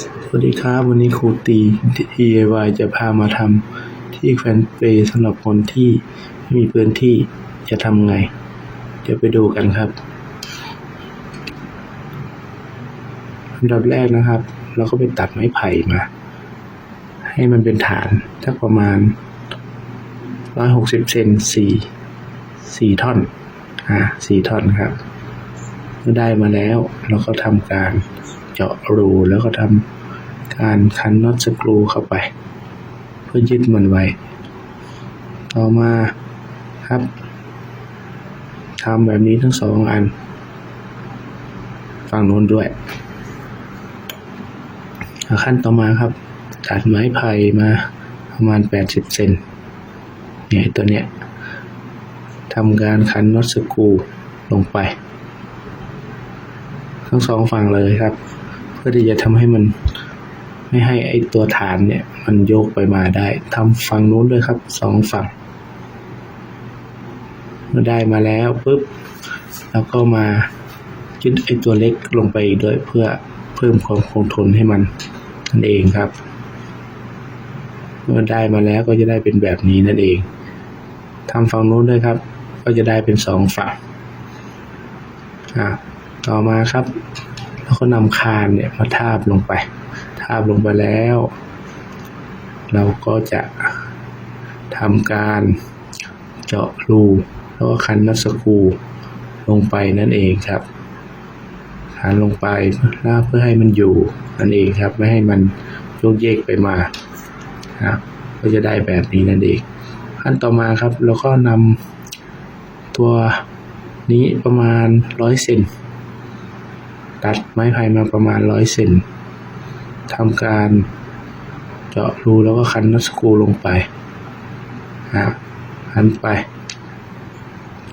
สวัสดีครับ วันนี้ครูตี DIY จะพามาทำที่แขวนเปลสำหรับคนที่ไม่มีพื้นที่จะทำไง เดี๋ยวไปดูกันครับอันดับแรกนะครับ เราก็ไปตัดไม้ไผ่มา ให้มันเป็นฐานสักประมาณ160เซนสี่สี่ท่อน อ่าสี่ท่อนครับ เมื่อได้มาแล้วเราก็ทำการ เจาะรูแล้วก็ทำการคันน็อตสกรูเข้าไป เพื่อยึดมันไว้ ต่อมาครับทำแบบนี้ทั้งสองอัน ฝั่งโน้นด้วย ขั้นต่อมาครับ ตัดไม้ไผ่มาประมาณ 80 เซนเนี่ยตัวเนี้ยทำการคันน็อตสกรูลงไป ทั้งสองฝั่งเลยครับ พื่อที่จะทำให้มันไม่ให้ไอตัวฐานเนี่ย มันโยกไปมาได้ทำฝั่งนู้นด้วยครับสองฝั่งเมื่อได้มาแล้วปุ๊บแล้วก็มายึดไอตัวเล็กลงไปอีกด้วยเพื่อเพิ่มความคงทนให้มันนั่นเองครับ เมื่อได้มาแล้วก็จะได้เป็นแบบนี้นั่นเองทำฝั่งนู้นด้วยครับ ก็จะได้เป็นสองฝั่งอ่าต่อมาครับ แล้วก็นำคานเนี่ยมาทาบลงไป ทาบลงไปแล้ว เราก็จะทำการเจาะรูแล้วก็คันนัสกูลงไปนั่นเองครับคันลงไปเพื่อให้มันอยู่นั่นเองครับ ไม่ให้มันโยกเยกไปมาครับก็จะได้แบบนี้นั่นเองขั้นต่อมาครับเราก็นำตัวนี้ประมาณร้อยเซน ตัดไม้ไผ่มาประมาณร้อยเซนทำการเจาะรูแล้วก็คันน็อตสกรูลงไปฮะคันไป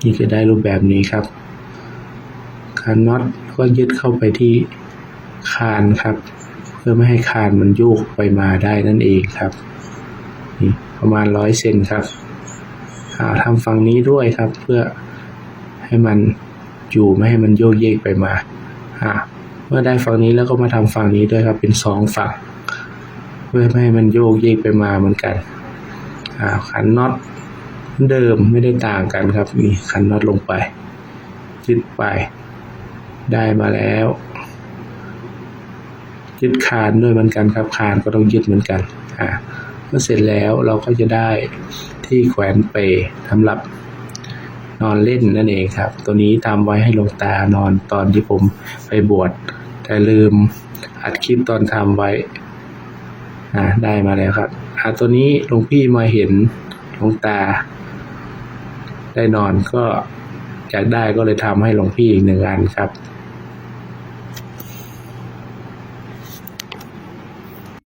นี่จะได้รูปแบบนี้ครับคันน็อตก็ยึดเข้าไปที่คานครับ เพื่อไม่ให้คานมันโยกไปมาได้นั่นเองครับนี่ประมาณร้อยเซนครับทำฝั่งนี้ด้วยครับเพื่อให้มันอยู่ไม่ให้มันโยกเยกไปมา อ่าเมื่อได้ฝั่งนี้แล้วก็มาทำฝั่งนี้ด้วยครับเป็นสองฝั่งเพื่อไม่ให้มันโยกเยกไปมาเหมือนกันอ่าขันน็อตเดิมไม่ได้ต่างกันครับนี่ขันน็อตลงไปยึดไป ได้มาแล้วยึดคานด้วยเหมือนกันครับคานก็ต้องยึดเหมือนกันอ่าเมื่อเสร็จแล้วเราก็จะได้ที่แขวนเปสำหรับ นอนเล่นนั่นเองครับ ตัวนี้ทำไว้ให้หลวงตานอนตอนที่ผมไปบวชแต่ลืมอัดคลิปตอนทำไว้อ่าได้มาแล้วครับอ่าตัวนี้หลวงพี่มาเห็นหลวงตา ได้นอนก็อยากได้ก็เลยทำให้หลวงพี่อีกหนึ่งอันครับ